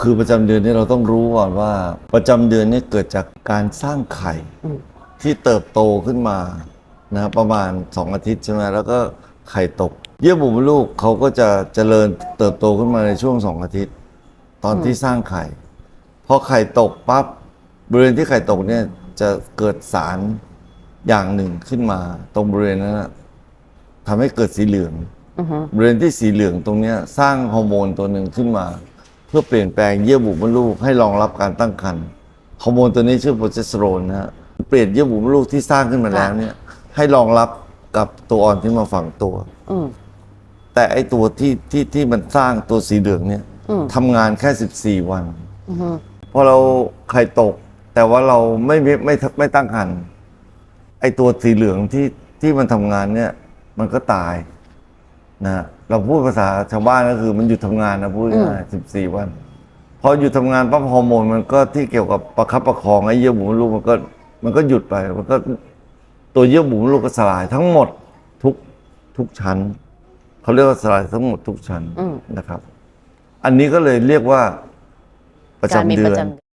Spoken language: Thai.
คือประจำเดือนนี่เราต้องรู้ก่อนว่า ประจำเดือนนี่เกิดจากการสร้างไข่อืม ที่เติบโตขึ้นมานะประมาณ 2 อาทิตย์ใช่ไหมแล้วก็ไข่ตก เยื่อบุมดลูกเขาก็จะเจริญเติบโตขึ้นมาในช่วง 2 อาทิตย์ ตอนที่สร้างไข่พอไข่ตกปั๊บบริเวณที่ไข่ตกเนี่ยจะเกิดสารอย่างหนึ่งขึ้นมา ตรงบริเวณนั้นนะทำให้เกิดสีเหลือง อือฮึบริเวณที่สีเหลืองตรงเนี้ยสร้างฮอร์โมนตัวหนึ่งขึ้นมา เพื่อเปลี่ยนแปลงเยื่อบุมดลูกให้รองรับการตั้งครรภ์ฮอร์โมนตัวนี้ชื่อโปรเจสเตอโรนนะฮะเปลี่ยนเยื่อบุมดลูกที่สร้างขึ้นมาแล้วเนี่ย ให้รองรับกับตัวอ่อนที่มาฝังตัว อืม แต่ไอตัวที่ที่ที่มันสร้างตัวสีเหลืองเนี่ยอืม ทำงานแค่ 14 วัน อือฮึพอเราไข่ตก แต่ว่าเราไม่ไม่ไม่ไม่ตั้งครรภ์ไอตัวสีเหลืองที่ที่มันทำงานเนี่ย มันก็ตาย นะเราพูดภาษาชาวบ้านก็คือมันหยุดทำงานนะพูดง่ายสิบสี่วัน พอหยุดทำงานปั๊บฮอร์โมนมันก็ที่เกี่ยวกับประคับประคองไอ้เยื่อบุมดลูกมันก็มันก็หยุดไปมันก็ตัวเยื่อบุมดลูกก็สลายทั้งหมดทุกทุกชั้นเขาเรียกว่าสลายทั้งหมดทุกชั้นอืมนะครับ อันนี้ก็เลยเรียกว่าประการมีจำเดืประอนจำเดือน